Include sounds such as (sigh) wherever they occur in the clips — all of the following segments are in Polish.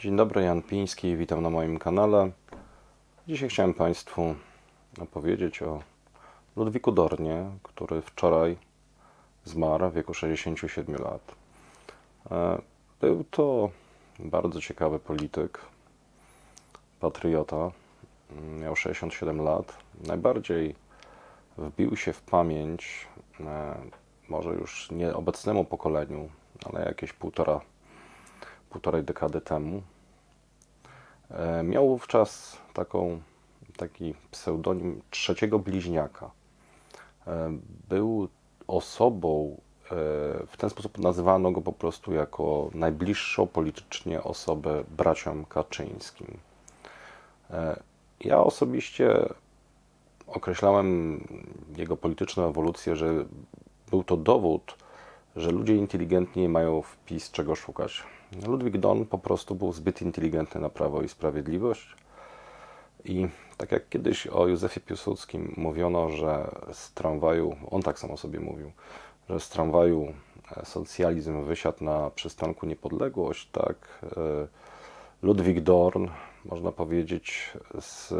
Dzień dobry, Jan Piński, witam na moim kanale. Dzisiaj chciałem Państwu opowiedzieć o Ludwiku Dornie, który wczoraj zmarł w wieku 67 lat. E, Był to bardzo ciekawy polityk, patriota. Miał 67 lat. Najbardziej wbił się w pamięć, e, może już nie obecnemu pokoleniu, ale jakieś półtora półtorej dekady temu. E, Miał wówczas taką, taki pseudonim trzeciego bliźniaka. E, Był osobą, e, w ten sposób nazywano go po prostu jako najbliższą politycznie osobę braciom Kaczyńskim. Ja osobiście określałem jego polityczną ewolucję, że był to dowód, że ludzie inteligentni mają w PiS czego szukać. Ludwik Don po prostu był zbyt inteligentny na Prawo i Sprawiedliwość. I tak jak kiedyś o Józefie Piłsudskim mówiono, że z tramwaju, on tak samo sobie mówił, że z tramwaju e, socjalizm wysiadł na przystanku Niepodległość, tak e, Ludwik Dorn, można powiedzieć, z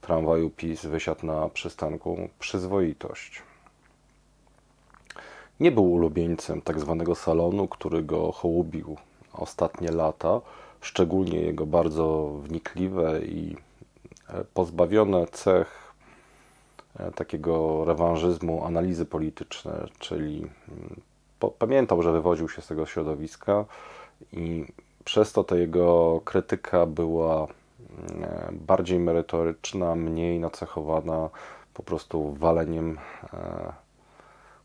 tramwaju PiS wysiadł na przystanku Przyzwoitość. Nie był ulubieńcem tak zwanego salonu, który go hołubił ostatnie lata, szczególnie jego bardzo wnikliwe i e, pozbawione cech e, takiego rewanżyzmu, analizy polityczne, czyli mm, pamiętał, że wywodził się z tego środowiska i przez to ta jego krytyka była mm, e, bardziej merytoryczna, mniej nacechowana po prostu waleniem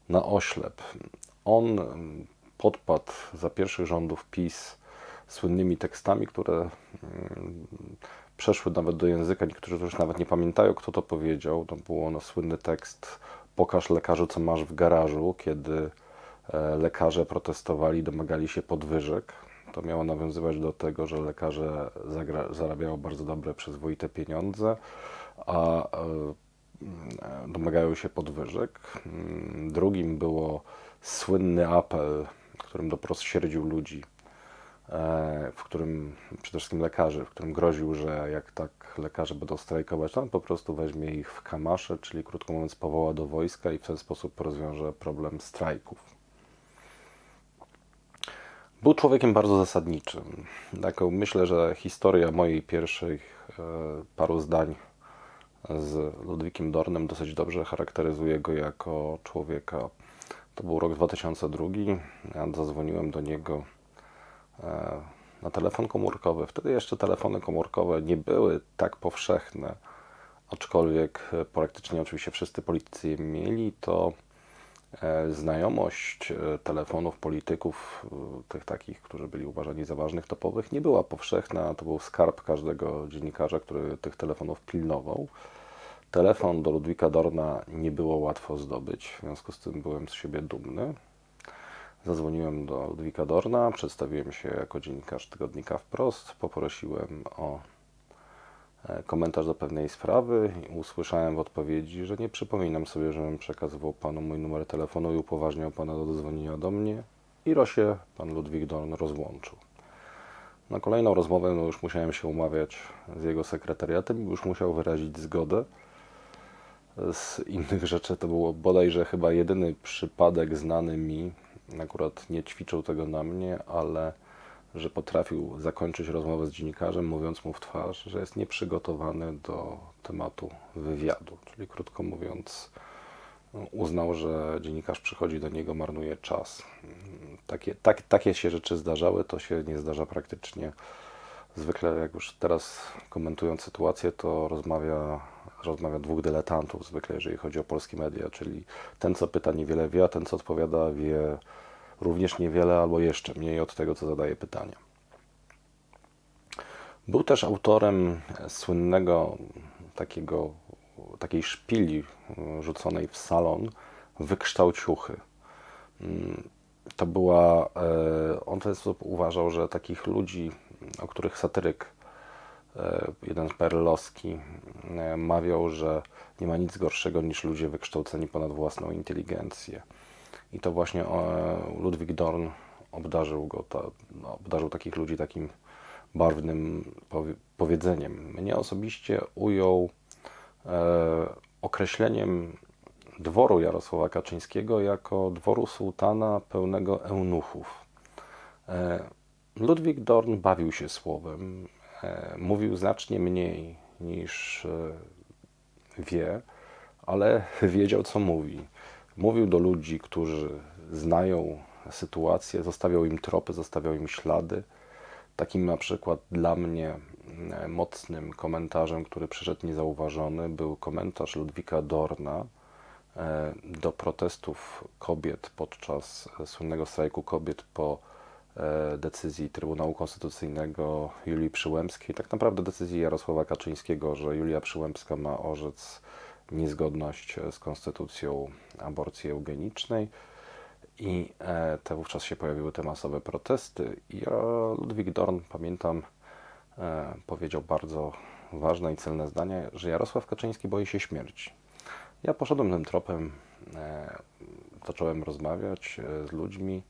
na oślep. On mm, podpadł za pierwszych rządów PiS słynnymi tekstami, które mm, przeszły nawet do języka. Niektórzy już nawet nie pamiętają, kto to powiedział. To był ono słynny tekst Pokaż lekarzu, co masz w garażu, kiedy e, lekarze protestowali, domagali się podwyżek. To miało nawiązywać do tego, że lekarze zarabiają bardzo dobre, przyzwoite pieniądze, a e, domagają się podwyżek. Mm, Drugim było słynny apel, którym doprost sierdził ludzi, e, w którym przede wszystkim lekarzy, w którym groził, że jak tak lekarze będą strajkować, to on po prostu weźmie ich w kamasze, czyli krótko mówiąc powoła do wojska i w ten sposób rozwiąże problem strajków. Był człowiekiem bardzo zasadniczym. Taką, myślę, że historia mojej pierwszych e, paru zdań z Ludwikiem Dornem dosyć dobrze charakteryzuje go jako człowieka. To był rok 2002. Ja zadzwoniłem do niego e, na telefon komórkowy. Wtedy jeszcze telefony komórkowe nie były tak powszechne, aczkolwiek e, praktycznie oczywiście wszyscy politycy je mieli, to znajomość e, telefonów polityków, e, tych takich, którzy byli uważani za ważnych, topowych, nie była powszechna. To był skarb każdego dziennikarza, który tych telefonów pilnował. Telefon do Ludwika Dorna nie było łatwo zdobyć, w związku z tym byłem z siebie dumny. Zadzwoniłem do Ludwika Dorna, przedstawiłem się jako dziennikarz tygodnika Wprost, poprosiłem o e, komentarz do pewnej sprawy i usłyszałem w odpowiedzi, że nie przypominam sobie, żebym przekazywał panu mój numer telefonu i upoważniał pana do dzwonienia do mnie. I Rosie pan Ludwik Dorn rozłączył. Na kolejną rozmowę no już musiałem się umawiać z jego sekretariatem i już musiał wyrazić zgodę. Z innych rzeczy to było bodajże chyba jedyny przypadek znany mi, akurat nie ćwiczył tego na mnie, ale że potrafił zakończyć rozmowę z dziennikarzem, mówiąc mu w twarz, że jest nieprzygotowany do tematu wywiadu. Czyli krótko mówiąc, uznał, że dziennikarz przychodzi do niego, marnuje czas. Takie, tak, takie się rzeczy zdarzały, to się nie zdarza praktycznie. Zwykle, jak już teraz komentując sytuację, to rozmawia, rozmawia dwóch dyletantów, zwykle jeżeli chodzi o polskie media, czyli ten, co pyta, niewiele wie, a ten, co odpowiada, wie również niewiele albo jeszcze mniej od tego, co zadaje pytania. Był też autorem słynnego takiego, takiej szpili rzuconej w salon wykształciuchy. Mm, To była, e, on w ten sposób uważał, że takich ludzi, o których satyryk e, jeden perlowski e, mawiał, że nie ma nic gorszego niż ludzie wykształceni ponad własną inteligencję. I to właśnie e, Ludwik Dorn obdarzył go, ta, no, obdarzył takich ludzi takim barwnym powie- powiedzeniem. Mnie osobiście ujął e, określeniem dworu Jarosława Kaczyńskiego jako dworu sułtana pełnego eunuchów. E, Ludwik Dorn bawił się słowem, e, mówił znacznie mniej niż e, wie, ale (laughs) wiedział, co mówi. Mówił do ludzi, którzy znają sytuację, zostawiał im tropy, zostawiał im ślady. Takim na przykład dla mnie e, mocnym komentarzem, który przyszedł niezauważony, był komentarz Ludwika Dorna e, do protestów kobiet podczas słynnego strajku kobiet po e, decyzji Trybunału Konstytucyjnego Julii Przyłębskiej, tak naprawdę decyzji Jarosława Kaczyńskiego, że Julia Przyłębska ma orzec niezgodność z konstytucją aborcji eugenicznej. I e, te wówczas się pojawiły te masowe protesty. I Ludwik Dorn, pamiętam, e, powiedział bardzo ważne i celne zdanie, że Jarosław Kaczyński boi się śmierci. Ja poszedłem tym tropem, e, zacząłem rozmawiać z ludźmi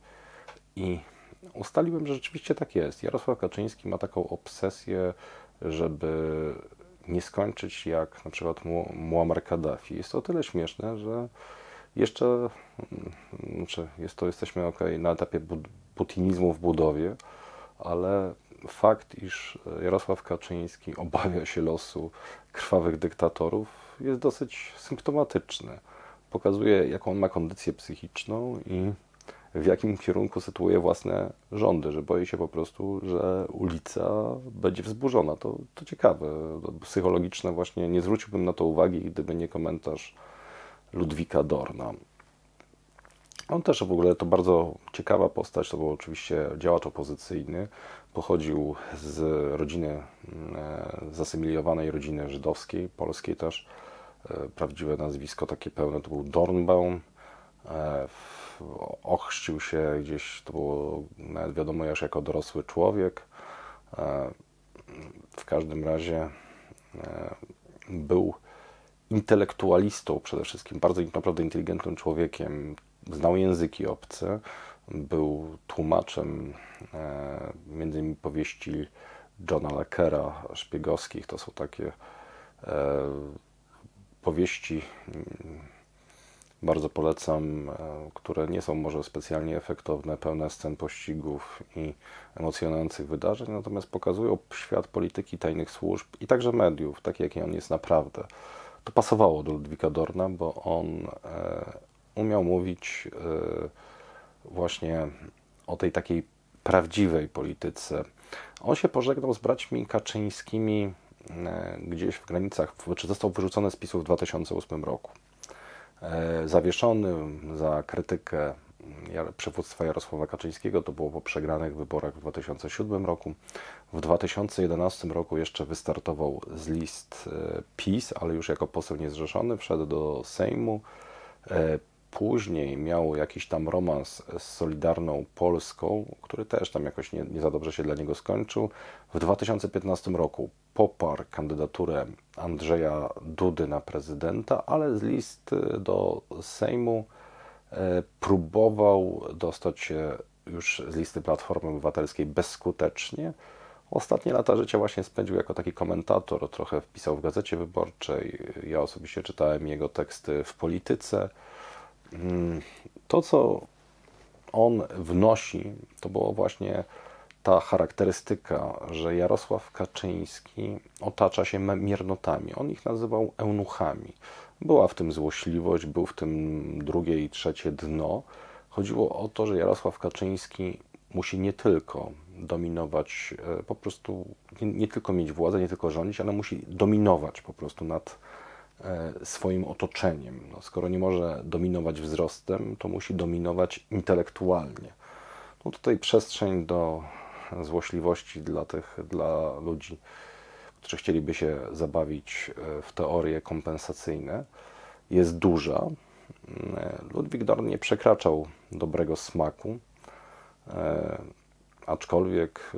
i ustaliłem, że rzeczywiście tak jest. Jarosław Kaczyński ma taką obsesję, żeby nie skończyć jak na przykład Mu- Muammar Kaddafi. Jest to o tyle śmieszne, że jeszcze mm, znaczy jest to, jesteśmy ok, na etapie putinizmu w budowie, ale fakt, iż Jarosław Kaczyński obawia się losu krwawych dyktatorów, jest dosyć symptomatyczny. Pokazuje, jaką on ma kondycję psychiczną i w jakim kierunku sytuuje własne rządy, że boi się po prostu, że ulica będzie wzburzona. To, to ciekawe, psychologiczne właśnie. Nie zwróciłbym na to uwagi, gdyby nie komentarz Ludwika Dorna. On też w ogóle to bardzo ciekawa postać, to był oczywiście działacz opozycyjny. Pochodził z rodziny, e, zasymilowanej rodziny żydowskiej, polskiej też. E, Prawdziwe nazwisko takie pełne to był Dornbaum. Ochrzcił się gdzieś, to było nawet wiadomo już jako dorosły człowiek. E, W każdym razie e, był intelektualistą przede wszystkim, bardzo naprawdę inteligentnym człowiekiem. Znał języki obce, był tłumaczem e, między innymi powieści Johna Lakera, szpiegowskich. To są takie powieści, mm, bardzo polecam, e, które nie są może specjalnie efektowne, pełne scen pościgów i emocjonujących wydarzeń, natomiast pokazują świat polityki tajnych służb i także mediów, taki jaki on jest naprawdę. To pasowało do Ludwika Dorna, bo on e, umiał mówić e, właśnie o tej takiej prawdziwej polityce. On się pożegnał z braćmi Kaczyńskimi gdzieś w granicach, czy został wyrzucony z PiSu w 2008 roku. E, Zawieszony za krytykę przywództwa Jarosława Kaczyńskiego, to było po przegranych wyborach w 2007 roku. W 2011 roku jeszcze wystartował z list e, PiS, ale już jako poseł niezrzeszony, wszedł do Sejmu. E, Później miał jakiś tam romans z Solidarną Polską, który też tam jakoś nie, nie za dobrze się dla niego skończył. W 2015 roku poparł kandydaturę Andrzeja Dudy na prezydenta, ale z list do Sejmu e, próbował dostać się już z listy Platformy Obywatelskiej bezskutecznie. Ostatnie lata życia właśnie spędził jako taki komentator, trochę wpisał w Gazecie Wyborczej. Ja osobiście czytałem jego teksty w Polityce. Mm, To, co on wnosi, to było właśnie ta charakterystyka, że Jarosław Kaczyński otacza się miernotami. On ich nazywał eunuchami. Była w tym złośliwość, był w tym drugie i trzecie dno. Chodziło o to, że Jarosław Kaczyński musi nie tylko dominować, e, po prostu nie, nie tylko mieć władzę, nie tylko rządzić, ale musi dominować po prostu nad e, swoim otoczeniem. No, skoro nie może dominować wzrostem, to musi dominować intelektualnie. No tutaj przestrzeń do złośliwości dla tych, dla ludzi, którzy chcieliby się zabawić e, w teorie kompensacyjne, jest duża. E, Ludwik Dorn nie przekraczał dobrego smaku, e, aczkolwiek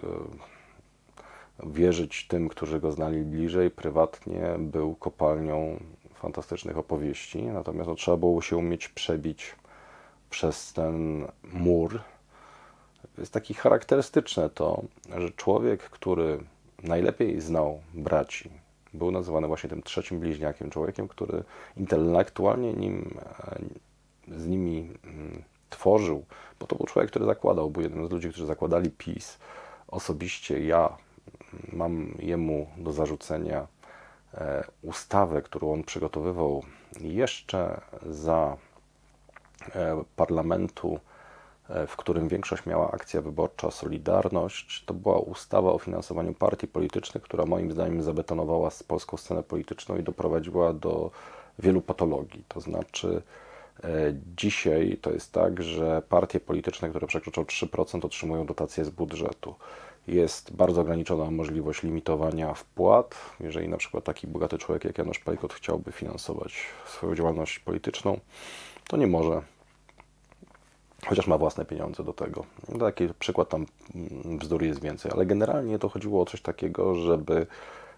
wierzyć tym, którzy go znali bliżej, prywatnie był kopalnią fantastycznych opowieści, natomiast no, trzeba było się umieć przebić przez ten mur jest taki charakterystyczne to, że człowiek, który najlepiej znał braci, był nazywany właśnie tym trzecim bliźniakiem, człowiekiem, który intelektualnie nim, e, z nimi mm, tworzył, bo to był człowiek, który zakładał, był jednym z ludzi, którzy zakładali PiS. Osobiście ja mm, mam jemu do zarzucenia e, ustawę, którą on przygotowywał jeszcze za e, parlamentu, w którym większość miała akcja wyborcza Solidarność. To była ustawa o finansowaniu partii politycznych, która moim zdaniem zabetonowała polską scenę polityczną i doprowadziła do wielu patologii. To znaczy, e, dzisiaj to jest tak, że partie polityczne, które przekroczą 3%, otrzymują dotacje z budżetu. Jest bardzo ograniczona możliwość limitowania wpłat. Jeżeli na przykład taki bogaty człowiek jak Janusz Pajkot chciałby finansować swoją działalność polityczną, to nie może chociaż ma własne pieniądze do tego. Taki przykład tam mm, bzdur jest więcej, ale generalnie to chodziło o coś takiego, żeby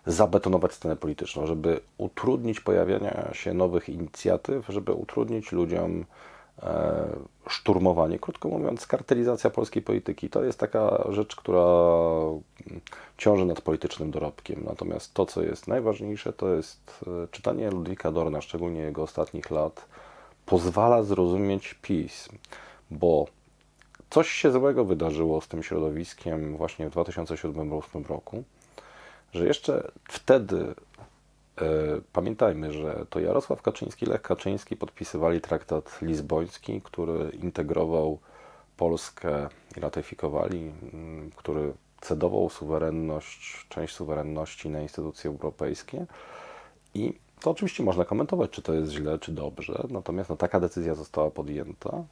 zabetonować scenę polityczną, żeby utrudnić pojawiania się nowych inicjatyw, żeby utrudnić ludziom e, szturmowanie. Krótko mówiąc, skartelizacja polskiej polityki to jest taka rzecz, która mm, ciąży nad politycznym dorobkiem. Natomiast to, co jest najważniejsze, to jest e, czytanie Ludwika Dorna, szczególnie jego ostatnich lat, pozwala zrozumieć PiS, bo coś się złego wydarzyło z tym środowiskiem właśnie w 2007-2008 roku, że jeszcze wtedy e, pamiętajmy, że to Jarosław Kaczyński, Lech Kaczyński podpisywali traktat lizboński, który integrował Polskę i ratyfikowali, mm, który cedował suwerenność, część suwerenności na instytucje europejskie. I to oczywiście można komentować, czy to jest źle, czy dobrze, natomiast no, taka decyzja została podjęta.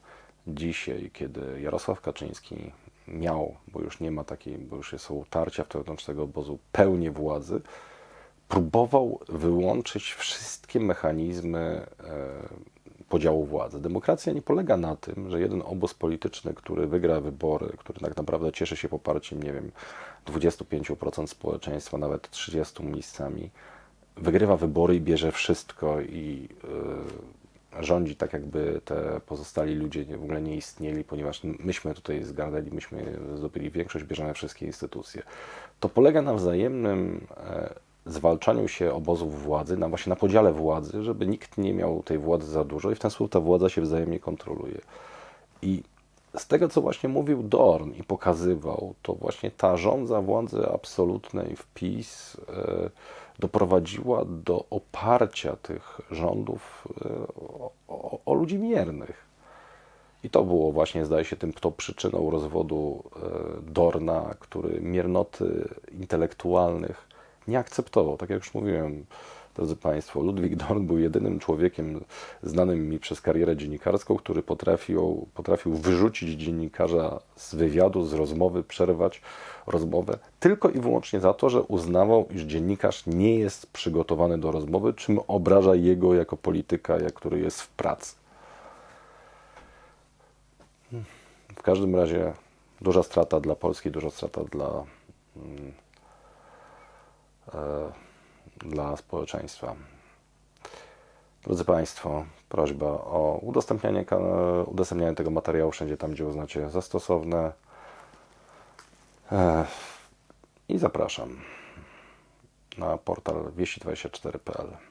Dzisiaj, kiedy Jarosław Kaczyński miał, bo już nie ma takiej, bo już są tarcia wewnątrz tego obozu, pełnię władzy, próbował wyłączyć wszystkie mechanizmy e, podziału władzy. Demokracja nie polega na tym, że jeden obóz polityczny, który wygra wybory, który tak naprawdę cieszy się poparciem, nie wiem, 25% społeczeństwa, nawet 30 miejscami, wygrywa wybory i bierze wszystko i y, rządzi tak, jakby te pozostali ludzie w ogóle nie istnieli, ponieważ myśmy tutaj zgarnęli, myśmy zdobyli większość, bierzemy wszystkie instytucje. To polega na wzajemnym e, zwalczaniu się obozów władzy, na właśnie na podziale władzy, żeby nikt nie miał tej władzy za dużo i w ten sposób ta władza się wzajemnie kontroluje. I z tego, co właśnie mówił Dorn i pokazywał, to właśnie ta rządza władzy absolutnej w PiS e, doprowadziła do oparcia tych rządów e, o, o, ludzi miernych. I to było właśnie, zdaje się, tym, przyczyną rozwodu e, Dorna, który miernoty intelektualnych nie akceptował. Tak jak już mówiłem, drodzy Państwo, Ludwik Dorn był jedynym człowiekiem znanym mi przez karierę dziennikarską, który potrafił, potrafił wyrzucić dziennikarza z wywiadu, z rozmowy, przerwać rozmowę tylko i wyłącznie za to, że uznawał, iż dziennikarz nie jest przygotowany do rozmowy, czym obraża jego jako polityka, jak który jest w pracy. W każdym razie duża strata dla Polski, duża strata dla, mm, e, dla społeczeństwa. Drodzy Państwo, prośba o udostępnianie, udostępnianie tego materiału wszędzie tam, gdzie uznacie za stosowne. I zapraszam na portal wieści24.pl.